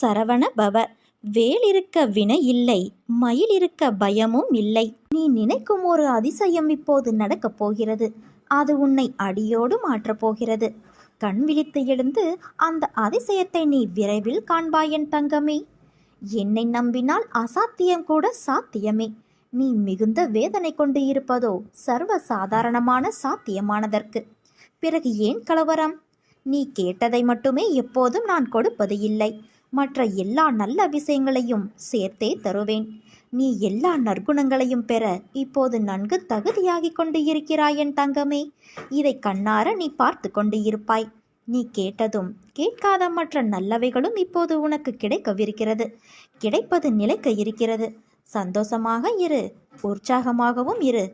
சரவண பவ. வேல் இருக்க வினை இல்லை மயில் இருக்க பயமும் இல்லை. நீ நினைக்கும் ஒரு அதிசயம் இப்போது நடக்கப் போகிறது. அது உன்னை அடியோடு மாற்றப் போகிறது. கண் விழித்து எழுந்து அந்த அதிசயத்தை நீ விரைவில் காண்பாய் என் தங்கமே. என்னை நம்பினால் அசாத்தியம் கூட சாத்தியமே. நீ மிகுந்த வேதனை கொண்டு இருப்பதோ சர்வ சாதாரணமான சாத்தியமானதற்கு. பிறகு ஏன் கலவரம்? நீ கேட்டதை மட்டுமே எப்போதும் நான் கொடுப்பது இல்லை. மற்ற எல்லா நல்ல விஷயங்களையும் சேர்த்தே தருவேன். நீ எல்லா நற்குணங்களையும் பெற இப்போது நன்கு தகுதியாகிக் கொண்டு இருக்கிறாய் என் தங்கமே. இதை கண்ணார நீ பார்த்து கொண்டு இருப்பாய். நீ கேட்டதும் கேட்காத மற்ற நல்லவைகளும் இப்போது உனக்கு கிடைக்கவிருக்கிறது. கிடைப்பது நிலைக்க இருக்கிறது. சந்தோஷமாக இரு உற்சாகமாகவும் இரு.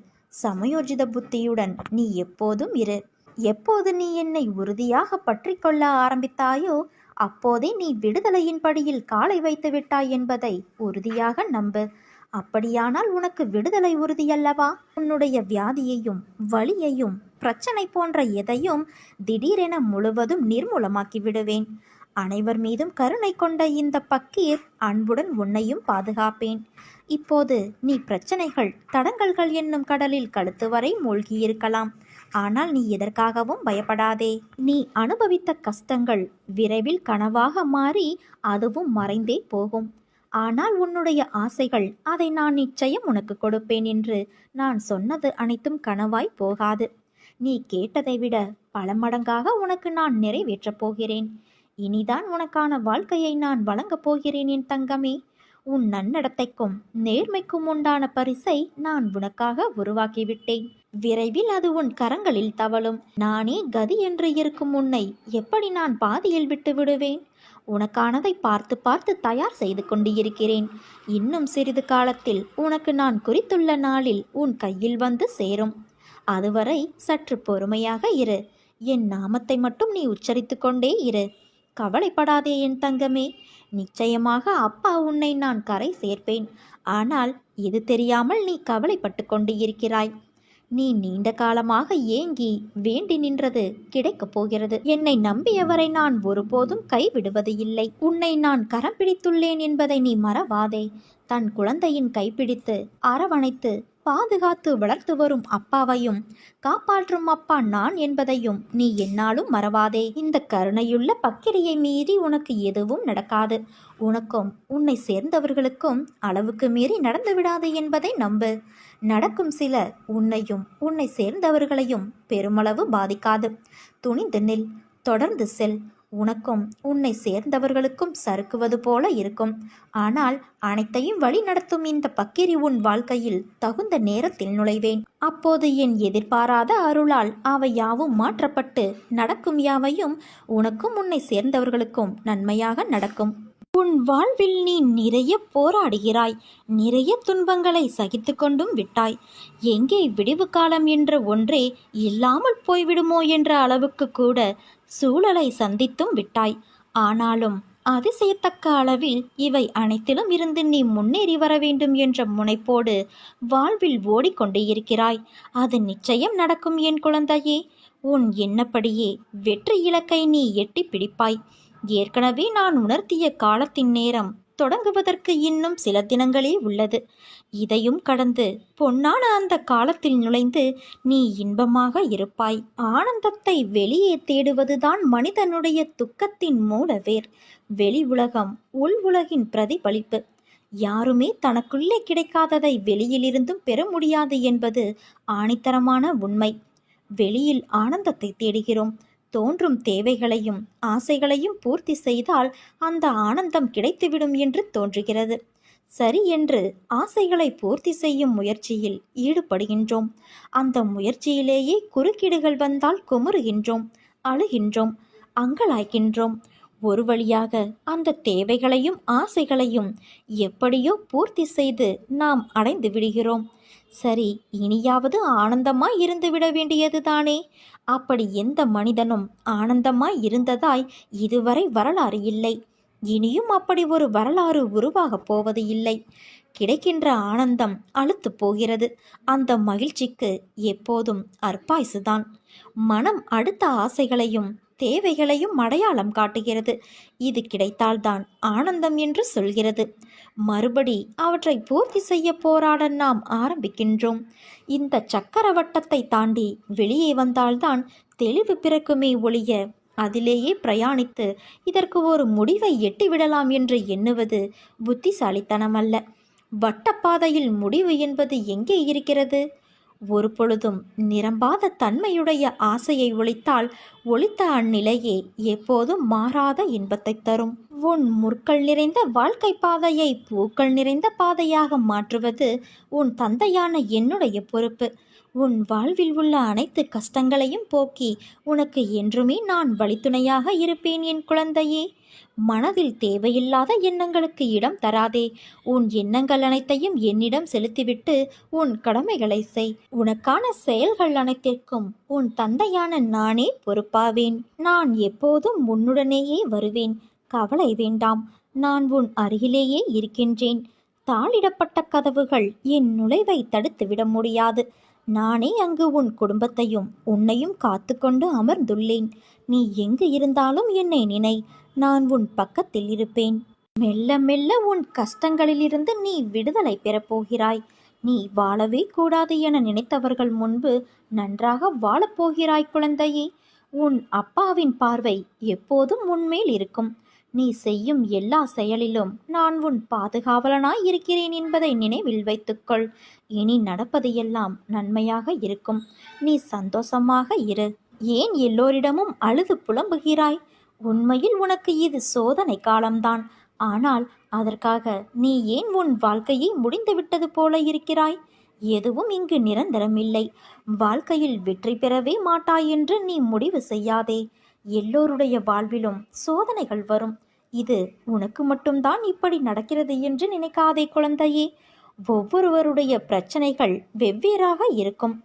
சமயோஜித புத்தியுடன் நீ எப்போதும் இரு. எப்போது நீ என்னை உறுதியாக பற்றி கொள்ள ஆரம்பித்தாயோ அப்போதே நீ விடுதலையின் படியில் காலை வைத்து விட்டாய் என்பதை உறுதியாக நம்பு. அப்படியானால் உனக்கு விடுதலை உறுதியல்லவா? உன்னுடைய வியாதியையும் வலியையும் பிரச்சனை போன்ற எதையும் திடீரென முழுவதும் நிர்மூலமாக்கி விடுவேன். அனைவர் மீதும் கருணை கொண்ட இந்த பக்கீர் அன்புடன் உன்னையும் பாதுகாப்பேன். இப்போது நீ பிரச்சனைகள் தடங்கல்கள் என்னும் கடலில் கழுத்து வரை மூழ்கியிருக்கலாம். ஆனால் நீ எதற்காகவும் பயப்படாதே. நீ அனுபவித்த கஷ்டங்கள் விரைவில் கனவாக மாறி அதுவும் மறைந்தே போகும். ஆனால் உன்னுடைய ஆசைகள் அதை நான் நிச்சயம் உனக்கு கொடுப்பேன் என்று நான் சொன்னது அனைத்தும் கனவாய் போகாது. நீ கேட்டதை விட பல மடங்காக உனக்கு நான் நிறைவேற்றப் போகிறேன். இனிதான் உனக்கான வாழ்க்கையை நான் வழங்கப் போகிறேன் என் தங்கமே. உன் நன்னடத்தைக்கும் நேர்மைக்கும் உண்டான பரிசை நான் உனக்காக உருவாக்கிவிட்டேன். விரைவில் அது உன் கரங்களில் தவழும். நானே கதி என்று இருக்கும் உன்னை எப்படி நான் பாதியில் விட்டு விடுவேன்? உனக்கானதை பார்த்து பார்த்து தயார் செய்து கொண்டு இருக்கிறேன் இன்னும் சிறிது காலத்தில் உனக்கு நான் குறித்துள்ள நாளில் உன் கையில் வந்து சேரும். அதுவரை சற்று பொறுமையாக இரு. என் நாமத்தை மட்டும் நீ உச்சரித்து கொண்டே இரு. கவலைப்படாதே என் தங்கமே. நிச்சயமாக அப்பா உன்னை நான் கரை சேர்ப்பேன். ஆனால் இது தெரியாமல் நீ கவலைப்பட்டு கொண்டு இருக்கிறாய் நீ நீண்ட காலமாக ஏங்கி வேண்டி நின்றது கிடைக்கப் போகிறது. என்னை நம்பியவரை நான் ஒருபோதும் கைவிடுவது இல்லை. உன்னை நான் கரம் பிடித்துள்ளேன் என்பதை நீ மறவாதே. தன் குழந்தையின் கைப்பிடித்து அரவணைத்து பாதுகாத்து வளர்த்து வரும் அப்பாவையும் காப்பாற்றும் அப்பா நான் என்பதையும் நீ என்னாலும் மறவாதே. இந்த கருணையுள்ள பக்கிரியை மீறி உனக்கு எதுவும் நடக்காது. உனக்கும் உன்னை சேர்ந்தவர்களுக்கும் அளவுக்கு மீறி நடந்து விடாது என்பதை நம்பு. நடக்கும் சில உன்னையும் உன்னை சேர்ந்தவர்களையும் பெருமளவு பாதிக்காது. துணிந்து நில் தொடர்ந்து செல். உனக்கும் உன்னை சேர்ந்தவர்களுக்கும் சறுக்குவது போல இருக்கும். ஆனால் அனைத்தையும் வழி நடத்தும் இந்த பக்கிரி உன் வாழ்க்கையில் தகுந்த நேரத்தில் நுழைவேன். அப்போது என் எதிர்பாராத அருளால் அவை யாவும் மாற்றப்பட்டு நடக்கும் யாவையும் உனக்கும் உன்னை சேர்ந்தவர்களுக்கும் நன்மையாக நடக்கும். உன் வாழ்வில் நீ நிறைய போராடுகிறாய். நிறைய துன்பங்களை சகித்து கொண்டும் விட்டாய். எங்கே விடிவு காலம் என்ற ஒன்றே இல்லாமல் போய்விடுமோ என்ற அளவுக்கு கூட சூழலை சந்தித்தும் விட்டாய். ஆனாலும் அதிசயத்தக்க அளவில் இவை அனைத்திலும் இருந்து நீ முன்னேறி வர வேண்டும் என்ற முனைப்போடு வாழ்வில் ஓடிக்கொண்டே இருக்கிறாய். அது நிச்சயம் நடக்கும் என் குழந்தையே. உன் எண்ணப்படியே வெற்றி இலக்கை நீ எட்டி பிடிப்பாய். ஏற்கனவே நான் உணர்த்திய காலத்தின் நேரம் தொடங்குவதற்கு இன்னும் சில தினங்களே உள்ளது. இதையும் கடந்து பொன்னான அந்த காலத்தில் நுழைந்து நீ இன்பமாக இருப்பாய். ஆனந்தத்தை வெளியே தேடுவதுதான் மனிதனுடைய துக்கத்தின் மூலவேர். வெளி உலகம் உள் உலகின் பிரதிபலிப்பு. யாருமே தனக்குள்ளே கிடைக்காததை வெளியிலிருந்தும் பெற முடியாது என்பது ஆணித்தரமான உண்மை. வெளியில் ஆனந்தத்தை தேடுகிறோம். தோன்றும் தேவைகளையும் ஆசைகளையும் பூர்த்தி செய்தால் அந்த ஆனந்தம் கிடைத்துவிடும் என்று தோன்றுகிறது. சரி என்று ஆசைகளை பூர்த்தி செய்யும் முயற்சியில் ஈடுபடுகின்றோம். அந்த முயற்சியிலேயே குறுக்கீடுகள் வந்தால் குமுறுகின்றோம் அழுகின்றோம் அங்கலாய்க்கின்றோம் ஒரு வழியாக அந்த தேவைகளையும் ஆசைகளையும் எப்படியோ பூர்த்தி செய்து நாம் அடைந்து விடுகிறோம். சரி இனியாவது ஆனந்தமாய் இருந்து விட வேண்டியதுதானே அப்படி எந்த மனிதனும் ஆனந்தமாய் இருந்ததாய் இதுவரை வரலாறு இல்லை. இனியும் அப்படி ஒரு வரலாறு உருவாகப் போவது இல்லை. கிடைக்கின்ற ஆனந்தம் அழுத்து போகிறது. அந்த மகிழ்ச்சிக்கு எப்போதும் அற்பாய்சுதான். மனம் அடுத்த ஆசைகளையும் தேவைகளையும் அடையாளம் காட்டுகிறது. இது கிடைத்தால்தான் ஆனந்தம் என்று சொல்கிறது. மறுபடி அவற்றை பூர்த்தி செய்ய போராட நாம் ஆரம்பிக்கின்றோம். இந்த சக்கர வட்டத்தை தாண்டி வெளியே வந்தால்தான் தெளிவு பிறக்குமே ஒழிய அதிலேயே பிரயாணித்து இதற்கு ஒரு முடிவை எட்டிவிடலாம் என்று எண்ணுவது புத்திசாலித்தனமல்ல. வட்டப்பாதையில் முடிவு என்பது எங்கே இருக்கிறது? ஒரு பொழுதும் நிரம்பாத தன்மையுடைய ஆசையை ஒழித்தால் ஒழித்த அந்நிலையே எப்போதும் மாறாத இன்பத்தை தரும். உன் முற்கள் நிறைந்த வாழ்க்கை பாதையை பூக்கள் நிறைந்த பாதையாக மாற்றுவது உன் தந்தையான என்னுடைய பொறுப்பு. உன் வாழ்வில் உள்ள அனைத்து கஷ்டங்களையும் போக்கி உனக்கு என்றுமே நான் வழித்துணையாக இருப்பேன் என் குழந்தையே. மனதில் தேவையில்லாத எண்ணங்களுக்கு இடம் தராதே. உன் எண்ணங்கள் அனைத்தையும் என்னிடம் செலுத்திவிட்டு உன் கடமைகளை செய். உனக்கான செயல்கள் அனைத்திற்கும் உன் தந்தையான நானே பொறுப்பாவேன். நான் எப்போதும் உன்னுடனேயே வருவேன். கவலை வேண்டாம். நான் உன் அருகிலேயே இருக்கின்றேன். தாளிடப்பட்ட கதவுகள் என் நுழைவை தடுத்துவிட முடியாது. நானே அங்கு உன் குடும்பத்தையும் உன்னையும் காத்துக்கொண்டு அமர்ந்துள்ளேன். நீ எங்கு இருந்தாலும் என்னை நினை நான் உன் பக்கத்தில் இருப்பேன். மெல்ல மெல்ல உன் கஷ்டங்களிலிருந்து நீ விடுதலை பெறப்போகிறாய் நீ வாழவே கூடாது என நினைத்தவர்கள் முன்பு நன்றாக வாழப்போகிறாய் குழந்தையே. உன் அப்பாவின் பார்வை எப்போதும் உன்மேல் இருக்கும். நீ செய்யும் எல்லா செயலிலும் நான் உன் பாதுகாவலனாய் இருக்கிறேன் என்பதை நினைவில் வைத்துக்கொள். இனி நடப்பதையெல்லாம் நன்மையாக இருக்கும். நீ சந்தோஷமாக இரு. ஏன் எல்லோரிடமும் அழுது புலம்புகிறாய்? உண்மையில் உனக்கு இது சோதனை காலம்தான். ஆனால் அதற்காக நீ ஏன் உன் வாழ்க்கையை முடிந்துவிட்டது போல இருக்கிறாய்? எதுவும் இங்கு நிரந்தரமில்லை. வாழ்க்கையில் வெற்றி பெறவே மாட்டாய் என்று நீ முடிவு செய்யாதே. எல்லோருடைய வாழ்விலும் சோதனைகள் வரும். இது உனக்கு மட்டும்தான் இப்படி நடக்கிறது என்று நினைக்காதே குழந்தையே. ஒவ்வொருவருடைய பிரச்சனைகள் வெவ்வேறாக இருக்கும்.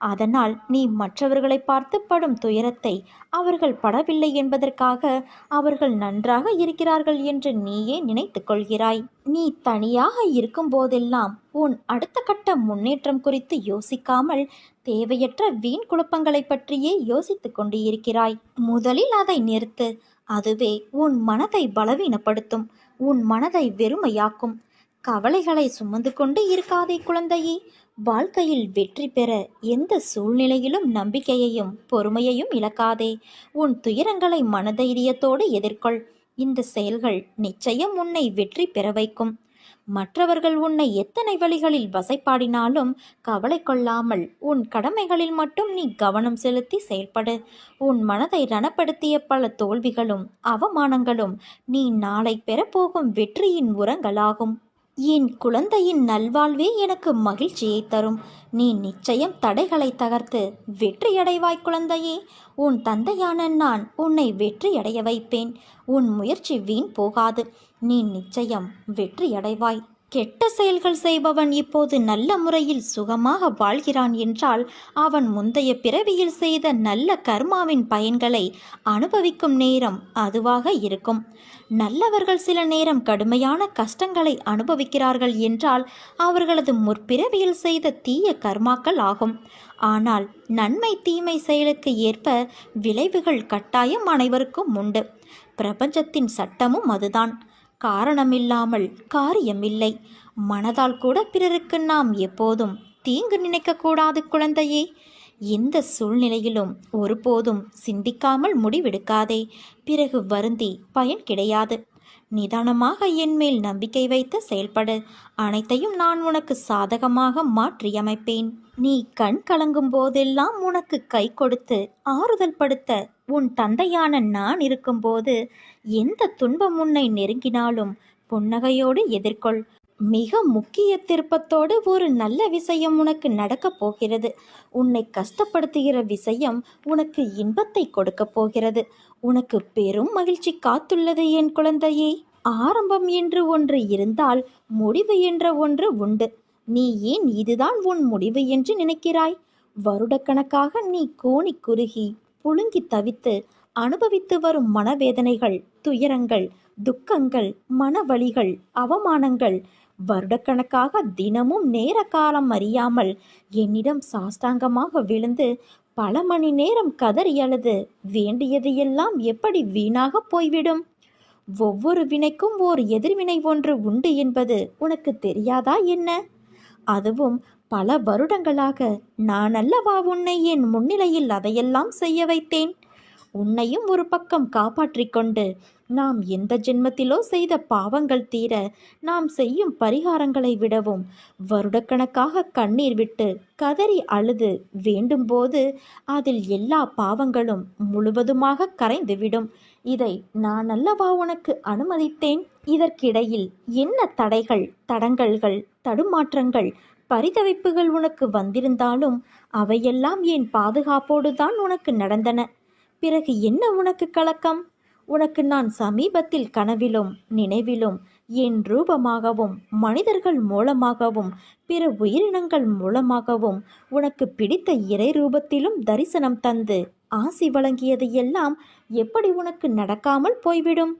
அதனால் நீ மற்றவர்களை பார்த்து படும் துயரத்தை அவர்கள் படவில்லை என்பதற்காக அவர்கள் நன்றாக இருக்கிறார்கள் என்று நீயே நினைத்து கொள்கிறாய். நீ தனியாக இருக்கும் போதெல்லாம் உன் அடுத்த கட்ட முன்னேற்றம் குறித்து யோசிக்காமல் தேவையற்ற வீண் குழப்பங்களை பற்றியே யோசித்துக் கொண்டு இருக்கிறாய் முதலில் அதை நிறுத்து. அதுவே உன் மனதை பலவீனப்படுத்தும் உன் மனதை வெறுமையாக்கும். கவலைகளை சுமந்து கொண்டு இருக்காதே குழந்தையே. வாழ்க்கையில் வெற்றி பெற எந்த சூழ்நிலையிலும் நம்பிக்கையையும் பொறுமையையும் இழக்காதே. உன் துயரங்களை மனதைரியத்தோடு எதிர்கொள். இந்த செயல்கள் நிச்சயம் உன்னை வெற்றி பெற வைக்கும். மற்றவர்கள் உன்னை எத்தனை வழிகளில் வசைப்பாடினாலும் கவலை கொள்ளாமல் உன் கடமைகளில் மட்டும் நீ கவனம் செலுத்தி செயல்படு. உன் மனதை ரணப்படுத்திய பல தோல்விகளும் அவமானங்களும் நீ நாளை பெறப்போகும் வெற்றியின் உரங்களாகும். என் குழந்தையின் நல்வாழ்வே எனக்கு மகிழ்ச்சியை தரும். நீ நிச்சயம் தடைகளை தகர்த்து வெற்றியடைவாய் குழந்தையே. உன் தந்தையான நான் உன்னை வெற்றியடைய வைப்பேன். உன் முயற்சி வீண் போகாது. நீ நிச்சயம் வெற்றியடைவாய். கெட்ட செயல்கள் செய்பவன் இப்போது நல்ல முறையில் சுகமாக வாழ்கிறான் என்றால் அவன் முந்தைய பிறவியில் செய்த நல்ல கர்மாவின் பயன்களை அனுபவிக்கும் நேரம் அதுவாக இருக்கும். நல்லவர்கள் சில நேரம் கடுமையான கஷ்டங்களை அனுபவிக்கிறார்கள் என்றால் அவர்களது முற்பிறவியில் செய்த தீய கர்மாக்கள் ஆகும். ஆனால் நன்மை தீமை செயலுக்கு ஏற்ப விளைவுகள் கட்டாயம் அனைவருக்கும் உண்டு. பிரபஞ்சத்தின் சட்டமும் அதுதான். காரணமில்லாமல் காரியமில்லை. மனதால் கூட பிறருக்கு நாம் எப்போதும் தீங்கு நினைக்கக்கூடாது குழந்தையே. எந்த சூழ்நிலையிலும் ஒருபோதும் சிந்திக்காமல் முடிவெடுக்காதே. பிறகு வருந்தி பயன் கிடையாது. நிதானமாக என்மேல் நம்பிக்கை வைத்து செயல்படு. அனைத்தையும் நான் உனக்கு சாதகமாக மாற்றியமைப்பேன். நீ கண் கலங்கும் போதெல்லாம் உனக்கு கை கொடுத்து ஆறுதல் படுத்த உன் தந்தையான நான் இருக்கும்போது எந்த துன்பம் உன்னை நெருங்கினாலும் புன்னகையோடு எதிர்கொள். மிக முக்கிய திருப்பத்தோடு ஒரு நல்ல விஷயம் உனக்கு நடக்கப் போகிறது. உன்னை கஷ்டப்படுத்துகிற விஷயம் உனக்கு இன்பத்தை கொடுக்கப் போகிறது. உனக்கு பெரும் மகிழ்ச்சி காத்துள்ளது என் குழந்தையே. ஆரம்பம் என்று ஒன்று இருந்தால் முடிவு என்ற ஒன்று உண்டு. நீ ஏன் இதுதான் உன் முடிவு என்று நினைக்கிறாய்? வருடக்கணக்காக நீ கோணி குறுகி புழுங்கி தவித்து அனுபவித்து வரும் மனவேதனைகள் துயரங்கள் துக்கங்கள் மனவழிகள் அவமானங்கள் வருடக்கணக்காக தினமும் நேர காலம் அறியாமல் என்னிடம் சாஷ்டாங்கமாக விழுந்து பல மணி நேரம் கதறி அழுது வேண்டியது எல்லாம் எப்படி வீணாக போய்விடும்? ஒவ்வொரு வினைக்கும் ஓர் எதிர்வினை ஒன்று உண்டு என்பது உனக்கு தெரியாதா என்ன? அதுவும் பல வருடங்களாக நான் அல்லவா உன்னை என் முன்னிலையில் அதையெல்லாம் செய்ய வைத்தேன். உன்னையும் ஒரு பக்கம் காப்பாற்றிக் கொண்டு நாம் எந்த ஜென்மத்திலோ செய்த பாவங்கள் தீர நாம் செய்யும் பரிகாரங்களை விடவும் வருடக்கணக்காக கண்ணீர் விட்டு கதறி அழுது வேண்டும்போது அதில் எல்லா பாவங்களும் முழுவதுமாக கரைந்துவிடும். இதை நான் அல்லவா உனக்கு அனுமதித்தேன்? இதற்கிடையில் என்ன தடைகள் தடங்கல்கள் தடுமாற்றங்கள் பரிதவிப்புகள் உனக்கு வந்திருந்தாலும் அவையெல்லாம் என் பாதுகாப்போடு தான் உனக்கு நடந்தன. பிறகு என்ன உனக்கு கலக்கம்? உனக்கு நான் சமீபத்தில் கனவிலும் நினைவிலும் என் ரூபமாகவும் மனிதர்கள் மூலமாகவும் பிற உயிரினங்கள் மூலமாகவும் உனக்கு பிடித்த இறை ரூபத்திலும் தரிசனம் தந்து ஆசி வழங்கியது எல்லாம் எப்படி உனக்கு நடக்காமல் போய்விடும்?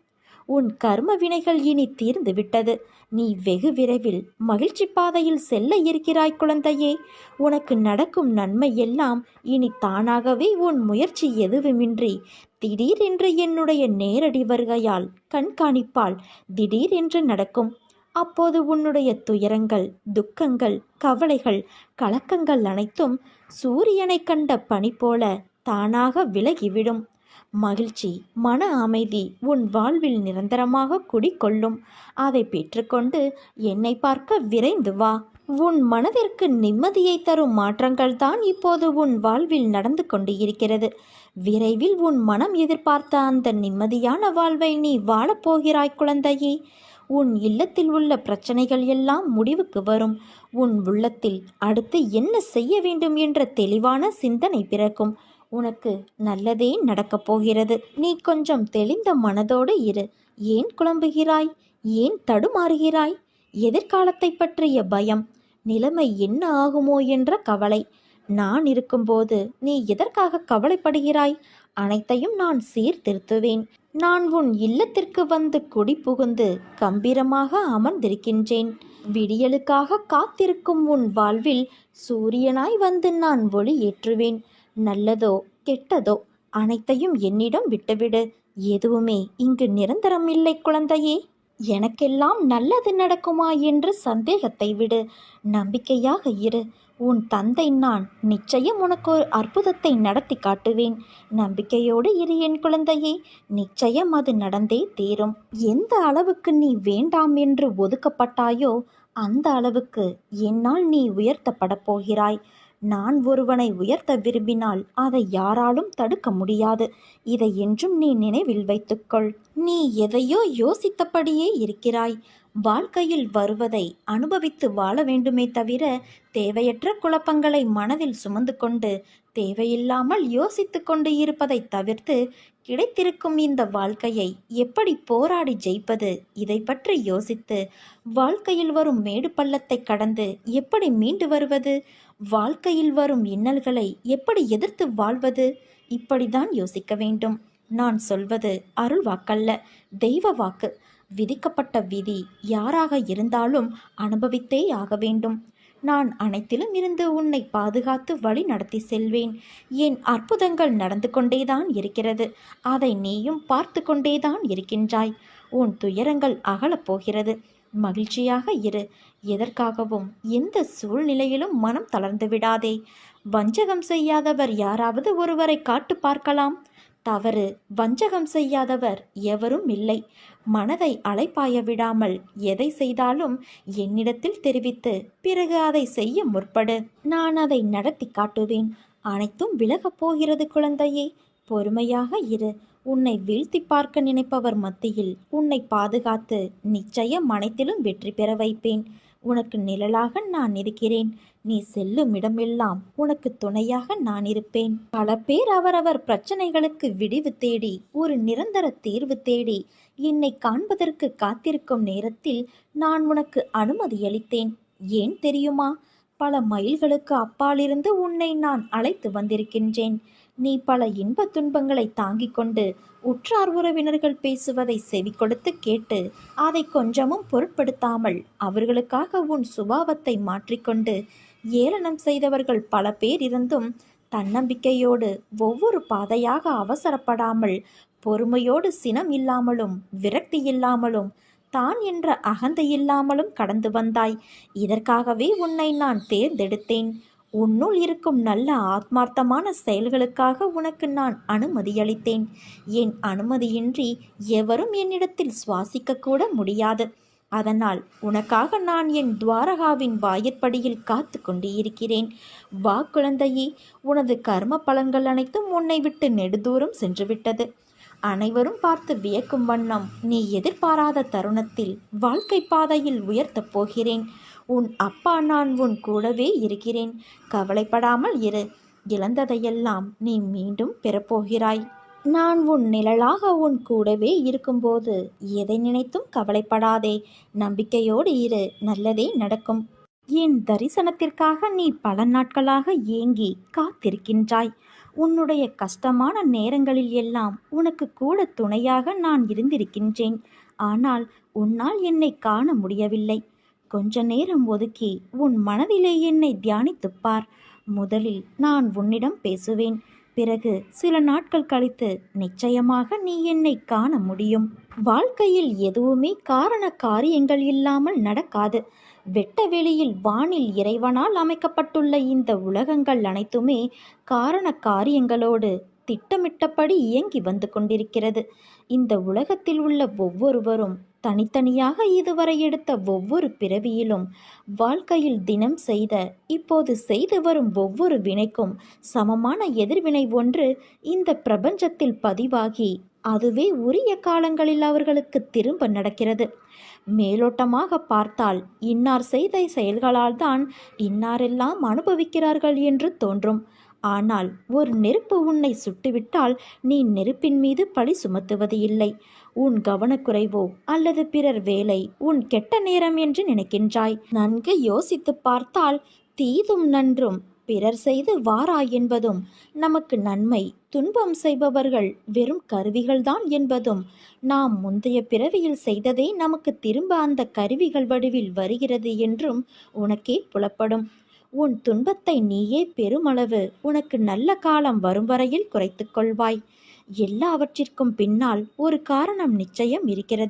உன் கர்ம வினைகள் இனி தீர்ந்து விட்டது. நீ வெகு விரைவில் மகிழ்ச்சி பாதையில் செல்ல இருக்கிறாய் குழந்தையே. உனக்கு நடக்கும் நன்மை எல்லாம் இனி தானாகவே உன் முயற்சி எதுவுமின்றி திடீரென்று என்னுடைய நேரடி வருகையால் கண்காணிப்பால் திடீரென்று நடக்கும். அப்போது உன்னுடைய துயரங்கள் துக்கங்கள் கவலைகள் கலக்கங்கள் அனைத்தும் சூரியனை கண்ட பனி போல தானாக விலகிவிடும். மகிழ்ச்சி மன அமைதி உன் வாழ்வில் நிரந்தரமாக குடிக்கொள்ளும் அதை பெற்றுக்கொண்டு என்னை பார்க்க விரைந்து வா. உன் மனதிற்கு நிம்மதியை தரும் மாற்றங்கள் தான் இப்போது உன் வாழ்வில் நடந்து கொண்டு இருக்கிறது. விரைவில் உன் மனம் எதிர்பார்த்த அந்த நிம்மதியான வாழ்வை நீ வாழப்போகிறாய் குழந்தையே. உன் இல்லத்தில் உள்ள பிரச்சனைகள் எல்லாம் முடிவுக்கு வரும். உன் உள்ளத்தில் அடுத்து என்ன செய்ய வேண்டும் என்ற தெளிவான சிந்தனை பிறக்கும். உனக்கு நல்லதே நடக்கப் போகிறது. நீ கொஞ்சம் தெளிந்த மனதோடு இரு. ஏன் குழம்புகிறாய்? ஏன் தடுமாறுகிறாய்? எதிர்காலத்தை பற்றிய பயம். நிலைமை என்ன ஆகுமோ என்ற கவலை. நான் இருக்கும்போது நீ எதற்காக கவலைப்படுகிறாய்? அனைத்தையும் நான் சீர்திருத்துவேன். நான் உன் இல்லத்திற்கு வந்து குடி புகுந்து கம்பீரமாக அமர்ந்திருக்கின்றேன். விடியலுக்காக காத்திருக்கும் உன் வாழ்வில் சூரியனாய் வந்து நான் ஒளி ஏற்றுவேன். நல்லதோ கெட்டதோ அனைத்தையும் என்னிடம் விட்டுவிடு. எதுவுமே இங்கு நிரந்தரம் இல்லை குழந்தையே. எனக்கெல்லாம் நல்லது நடக்குமா என்று சந்தேகத்தை விடு. நம்பிக்கையாக இரு. உன் தந்தை நான் நிச்சயம் உனக்கு ஒரு அற்புதத்தை நடத்தி காட்டுவேன். நம்பிக்கையோடு இரு என் குழந்தையே. நிச்சயம் அது நடந்தே தீரும். எந்த அளவுக்கு நீ வேண்டாம் என்று ஒதுக்கப்பட்டாயோ அந்த அளவுக்கு என்னால் நீ உயர்த்தப்படப் போகிறாய். நான் ஒருவனை உயர்த்த விரும்பினால் அதை யாராலும் தடுக்க முடியாது. இதை என்றும் நீ நினைவில் வைத்துக்கொள். நீ எதையோ யோசித்தபடியே இருக்கிறாய். வாழ்க்கையில் வருவதை அனுபவித்து வாழ வேண்டுமே தவிர தேவையற்ற குழப்பங்களை மனதில் சுமந்து கொண்டு தேவையில்லாமல் யோசித்து கொண்டு இருப்பதை தவிர்த்து கிடைத்திருக்கும் இந்த வாழ்க்கையை எப்படி போராடி ஜெயிப்பது? இதை பற்றி யோசித்து வாழ்க்கையில் வரும் மேடு பள்ளத்தை கடந்து எப்படி மீண்டு வருவது? வாழ்க்கையில் வரும் இன்னல்களை எப்படி எதிர்த்து வாழ்வது? இப்படிதான் யோசிக்க வேண்டும். நான் சொல்வது அருள் வாக்கல்ல தெய்வ வாக்கு. விதிக்கப்பட்ட விதி யாராக இருந்தாலும் அனுபவித்தே ஆக வேண்டும். நான் அனைத்திலும் இருந்து உன்னை பாதுகாத்து வழி நடத்தி செல்வேன். என் அற்புதங்கள் நடந்து கொண்டேதான் இருக்கிறது. அதை நீயும் பார்த்து கொண்டேதான் இருக்கின்றாய். உன் துயரங்கள் அகலப் போகிறது. மகிழ்ச்சியாக இரு. எதற்காகவும் எந்த சூழ்நிலையிலும் மனம் தளர்ந்து விடாதே. வஞ்சகம் செய்யாதவர் யாராவது ஒருவரை காட்டு பார்க்கலாம். தவறு வஞ்சகம் செய்யாதவர் எவரும் இல்லை. மனதை அலைப்பாய விடாமல் எதை செய்தாலும் என்னிடத்தில் தெரிவித்து பிறகு அதை செய்ய முற்படு. நான் அதை நடத்தி காட்டுவேன். அனைத்தும் விலகப் போகிறது குழந்தையே. பொறுமையாக இரு. உன்னை வீழ்த்தி பார்க்க நினைப்பவர் மத்தியில் உன்னை பாதுகாத்து நிச்சயம் அனைத்திலும் வெற்றி பெற வைப்பேன். உனக்கு நிழலாக நான் இருக்கிறேன். நீ செல்லும் இடமெல்லாம் உனக்கு துணையாக நான் இருப்பேன். பல பேர் அவரவர் பிரச்சனைகளுக்கு விடிவு தேடி ஒரு நிரந்தர தீர்வு தேடி என்னை காண்பதற்கு காத்திருக்கும் நேரத்தில் நான் உனக்கு அனுமதி அளித்தேன். ஏன் தெரியுமா? பல மைல்களுக்கு அப்பாலிருந்து உன்னை நான் அழைத்து வந்திருக்கின்றேன். நீ பல இன்பத் துன்பங்களை தாங்கிக் கொண்டு உற்றார் உறவினர்கள் பேசுவதை செவி கொடுத்து கேட்டு அதை கொஞ்சமும் பொருட்படுத்தாமல் அவர்களுக்காக உன் சுபாவத்தை மாற்றிக்கொண்டு ஏளனம் செய்தவர்கள் பல பேர் இருந்தும் தன்னம்பிக்கையோடு ஒவ்வொரு பாதையாக அவசரப்படாமல் பொறுமையோடு சினம் இல்லாமலும் விரக்தி இல்லாமலும் தான் என்ற அகந்தை இல்லாமலும் கடந்து வந்தாய். இதற்காகவே உன்னை நான் தேர்ந்தெடுத்தேன். உன்னுள் இருக்கும் நல்ல ஆத்மார்த்தமான செயல்களுக்காக உனக்கு நான் அனுமதியளித்தேன். என் அனுமதியின்றி எவரும் என்னிடத்தில் சுவாசிக்கக்கூட முடியாது. அதனால் உனக்காக நான் என் துவாரகாவின் வாயிற்படியில் காத்து கொண்டு இருக்கிறேன் வா குழந்தையே உனது கர்ம பலன்கள் அனைத்தும் உன்னை விட்டு நெடுதூரம் சென்றுவிட்டது. அனைவரும் பார்த்து வியக்கும் வண்ணம் நீ எதிர்பாராத தருணத்தில் வாழ்க்கை பாதையில் உயர்த்தப் போகிறேன். உன் அப்பா நான் உன் கூடவே இருக்கிறேன். கவலைப்படாமல் இரு. இழந்ததையெல்லாம் நீ மீண்டும் பெறப்போகிறாய். நான் உன் நிழலாக உன் கூடவே இருக்கும்போது எதை நினைத்தும் கவலைப்படாதே. நம்பிக்கையோடு இரு. நல்லதே நடக்கும். என் தரிசனத்திற்காக நீ பல நாட்களாக ஏங்கி காத்திருக்கின்றாய். உன்னுடைய கஷ்டமான நேரங்களில் எல்லாம் உனக்கு கூட துணையாக நான் இருந்திருக்கின்றேன். ஆனால் உன்னால் என்னை காண முடியவில்லை. கொஞ்ச நேரம் ஒதுக்கி உன் மனதிலே என்னை தியானித்துப் பார். முதலில் நான் உன்னிடம் பேசுவேன். பிறகு சில நாட்கள் கழித்து நிச்சயமாக நீ என்னை காண முடியும். வாழ்க்கையில் எதுவுமே காரண காரியங்கள் இல்லாமல் நடக்காது. வெட்ட வெளியில் வானில் இறைவனால் அமைக்கப்பட்டுள்ள இந்த உலகங்கள் அனைத்துமே காரண காரியங்களோடு திட்டமிட்டபடி இயங்கி வந்து கொண்டிருக்கிறது. இந்த உலகத்தில் உள்ள ஒவ்வொருவரும் தனித்தனியாக இதுவரை எடுத்த ஒவ்வொரு பிறவியிலும் வாழ்க்கையில் தினம் செய்த இப்போது செய்து வரும் ஒவ்வொரு வினைக்கும் சமமான எதிர்வினை ஒன்று இந்த பிரபஞ்சத்தில் பதிவாகி அதுவே உரிய காலங்களில் அவர்களுக்கு திரும்ப நடக்கிறது. மேலோட்டமாக பார்த்தால் இன்னார் செய்த செயல்களால் தான் இன்னாரெல்லாம் அனுபவிக்கிறார்கள் என்று தோன்றும். ஆனால் ஒரு நெருப்பு உன்னை சுட்டுவிட்டால் நீ நெருப்பின் மீது பழி சுமத்துவது இல்லை. உன் கவனக்குறைவோ அல்லது பிறர் வேலை உன் கெட்ட நேரம் என்று நினைக்கின்றாய். நன்கு யோசித்து பார்த்தால் தீதும் நன்றும் பிறர் செய்து வாரா என்பதும் நமக்கு நன்மை. துன்பம் செய்பவர்கள் வெறும் கருவிகள்தான் என்பதும் நாம் முந்தைய பிறவியில் செய்ததே நமக்கு திரும்ப அந்த கருவிகள் வடிவில் வருகிறது என்றும் உனக்கே புலப்படும். உன் துன்பத்தை நீயே பெருமளவு உனக்கு நல்ல காலம் வரும் வரையில் குறைத்து கொள்வாய். எல்லாவற்றிற்கும் பின்னால் ஒரு காரணம் நிச்சயம் இருக்கிறது.